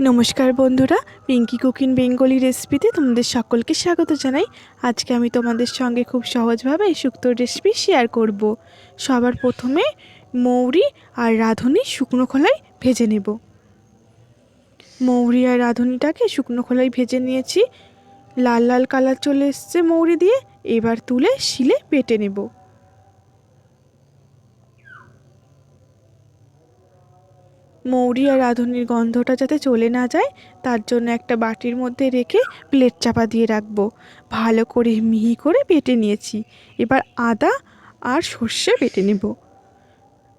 নমস্কার বন্ধুরা Pinki cooking Bengali রেসিপিতে তোমাদের সকলকে স্বাগত জানাই। আজকে আমি তোমাদের সঙ্গে খুব সহজভাবে এই শুক্তোর রেসিপি শেয়ার করব। সবার প্রথমে মৌরি আর রাঁধুনি শুকনো খোলাই ভেজে নেব। মৌরি আর রাঁধুনিটাকে শুকনো খোলাই ভেজে নিয়েছি। লাল লাল কালার চলে এসছে মৌরি দিয়ে। এবার তুলে শিলে বেটে নেব। মৌরি আর রাঁধুনির গন্ধটা যাতে চলে না যায়, তার জন্য একটা বাটির মধ্যে রেখে প্লেট চাপা দিয়ে রাখব। ভালো করে মিহি করে বেটে নিয়েছি। এবার আদা আর সর্ষে বেটে নেব।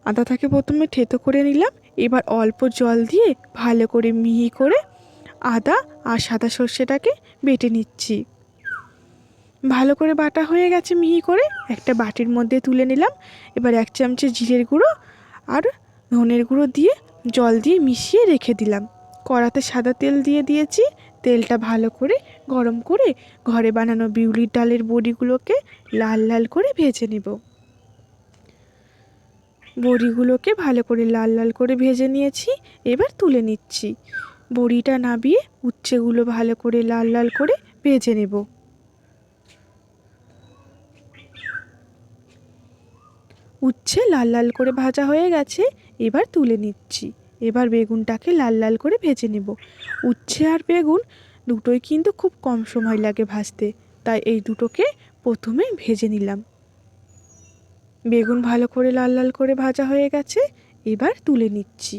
আদাটাকে প্রথমে থেতো করে নিলাম। এবার অল্প জল দিয়ে ভালো করে মিহি করে আদা আর সাদা সর্ষেটাকে বেটে নিচ্ছি। ভালো করে বাটা হয়ে গেছে মিহি করে। একটা বাটির মধ্যে তুলে নিলাম। এবার এক চামচে জিরের গুঁড়ো আর ধনের গুঁড়ো দিয়ে জল দিয়ে মিশিয়ে রেখে দিলাম। কড়াতে সাদা তেল দিয়ে দিয়েছি। তেলটা ভালো করে গরম করে ঘরে বানানো বিউলির ডালের বড়িগুলোকে লাল লাল করে ভেজে নেব। বড়িগুলোকে ভালো করে লাল লাল করে ভেজে নিয়েছি। এবার তুলে নিচ্ছি। বড়িটা নাবিয়ে উচ্ছেগুলো ভালো করে লাল লাল করে ভেজে নেব। উচ্ছে লাল লাল করে ভাজা হয়ে গেছে। এবার তুলে নিচ্ছি। এবার বেগুনটাকে লাল লাল করে ভেজে নেব। উচ্ছে আর বেগুন দুটোই কিন্তু খুব কম সময় লাগে ভাজতে, তাই এই দুটোকে প্রথমে ভেজে নিলাম। বেগুন ভালো করে লাল লাল করে ভাজা হয়ে গেছে, এবার তুলে নিচ্ছি।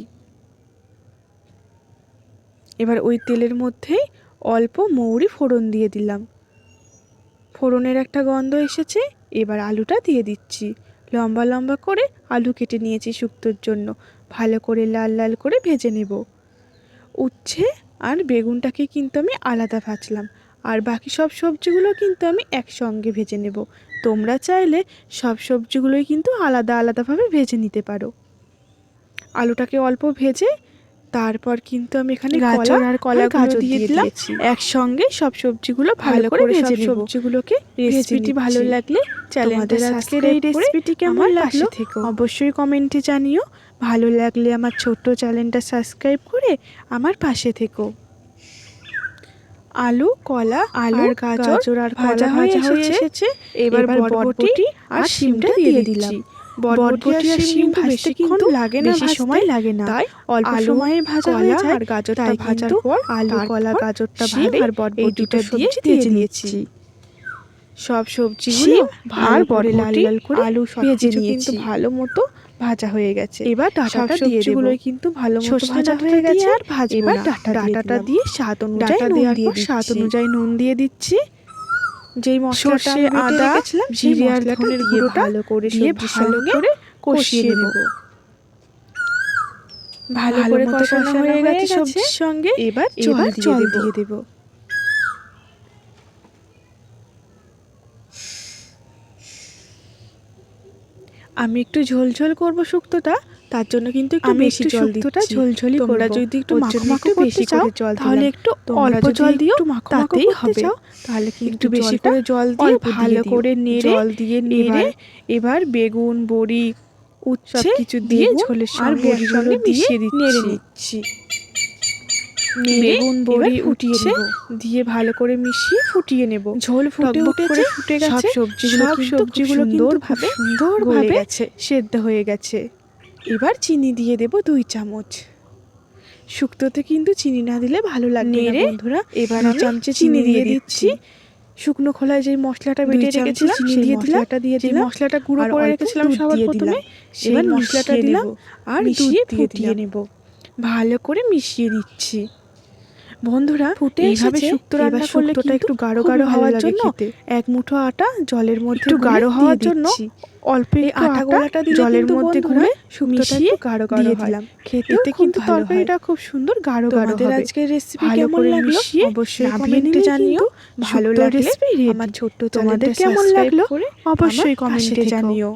এবার ওই তেলের মধ্যেই অল্প মৌরি ফোড়ন দিয়ে দিলাম। ফোড়নের একটা গন্ধ এসেছে, এবার আলুটা দিয়ে দিচ্ছি। লম্বা লম্বা করে আলু কেটে নিয়েছি শুক্তোর জন্য। ভালো করে লাল লাল করে ভেজে নেব। উচ্ছে আর বেগুনটাকে কিন্তু আমি আলাদা ভাজলাম। আর বাকি সব সবজিগুলো কিন্তু আমি একসঙ্গে ভেজে নেব। তোমরা চাইলে সব সবজিগুলোই কিন্তু আলাদা আলাদাভাবে ভেজে নিতে পারো। আলুটাকে অল্প ভেজে তারপর কিন্তু আমি এখানে গাজর আর কলা গাজর দিয়ে দিলাম। একসঙ্গে সব সবজিগুলো ভালো করে ভেজে নেব। সবজিগুলোকে রেসিপিটি ভালো লাগলে চ্যানেলটা আজকের এই রেসিপিটি কেমন লাগল অবশ্যই কমেন্টে জানিও। ভালো লাগলে আমার ছোট্ট চ্যানেলটা সাবস্ক্রাইব করে আমার পাশে থেকো। আলু কলা আলু গাজর আর ভাজা হয়ে এসেছে। এবার বরবটি আর শিমটা দিয়ে দিলাম। বরবটি আর শিম ভাজতে কিন্তু লাগে না বেশি সময় লাগে না। তাই অল্প সময়ে ভাজা হয়ে যায় আর গাজরটা ভাজার পর আলু কলা গাজরটা ভাজে আর বরবটিটা দিয়ে ভেজে নিয়েছি সব সবজিগুলো ভালো করে লাল লাল করে আলু ভেজে নিয়েছি। ভালো মতো ভাজা হয়ে গেছে। এবার ডাটাটা দিয়ে দেব। কিন্তু ভালো মতো ভাজা হয়ে গেছে। আর ভাজবো এবার ডাটাটা দিয়ে স্বাদ অনুযায়ী নুন দিয়ে স্বাদ অনুযায়ী নুন দিয়ে দিচ্ছি। যেই মশলাটা আদা জিরে আর ধনের গুঁড়োটা ভালো করে দিয়ে ভালো করে কষিয়ে নেব। ভালো করে কষানো হয়ে গেছে সবজির সঙ্গে। এবার জল দিয়ে দেব। আমি একটু ঝোলঝোল করব শুক্তটা তার জন্য কিন্তু একটু বেশি জল দিচ্ছি। ঝোলঝোলি তোমরা যদি একটু মাখো মাখো বেশি করে জল তাহলে একটু অল্প জল দিও তাতেই হবে। তাহলে একটু বেশি করে জল দিয়ে ভালো করে নেড়ে জল দিয়ে নেড়ে এবার বেগুন বড়ি উচ্ছে কিছু দিয়ে ঝোলের সঙ্গে দিয়ে মিশিয়ে নেড়ে নিচ্ছি। বেগুন বড়ি উঠিয়ে দিয়ে ভালো করে মিশিয়ে ফুটিয়ে নেব। ঝোল ফুটে উঠেছে ফুটে গেছে। সবজিগুলো সব সবজিগুলো সুন্দরভাবে সুন্দরভাবে সেদ্ধ হয়ে গেছে। এবার চিনি দিয়ে দেব দুই চামচ। শুক্তোতে কিন্তু চিনি না দিলে ভালো লাগবে না বন্ধুরা। এবার চামচে চিনি দিয়ে দিচ্ছি। শুকনো খোলায় যে মশলাটা বেটে রেখেছিলাম চিনি দিয়ে মশলাটা দিয়ে দিলাম। মশলাটা গুঁড়ো করে রেখেছিলাম সবার প্রথমে এবার মশলাটা দিলাম আর মিশিয়ে ফুটিয়ে নেব। ভালো করে মিশিয়ে নিচ্ছি। বন্ধুরা ফুটে এইভাবে শুক্তো রান্না করলে শুক্তোটা একটু গাঢ় গাঢ় হওয়ার জন্য এক মুঠো আটা জলের মধ্যে একটু গাঢ় হওয়ার জন্য অল্প আটা গোলাটা দিয়ে জলের মধ্যে ঘুরে একটু গাঢ় গাঢ় দিলাম। খেতে কিন্তু তরকারিটা খুব সুন্দর গাঢ় গাঢ় হবে। আজকের রেসিপি কেমন লাগল? অবশ্যই কমেন্টে জানিও। ভালো লাগলে আমার ছোট্ট তোমাদের কেমন লাগল? অবশ্যই কমেন্টে জানিও।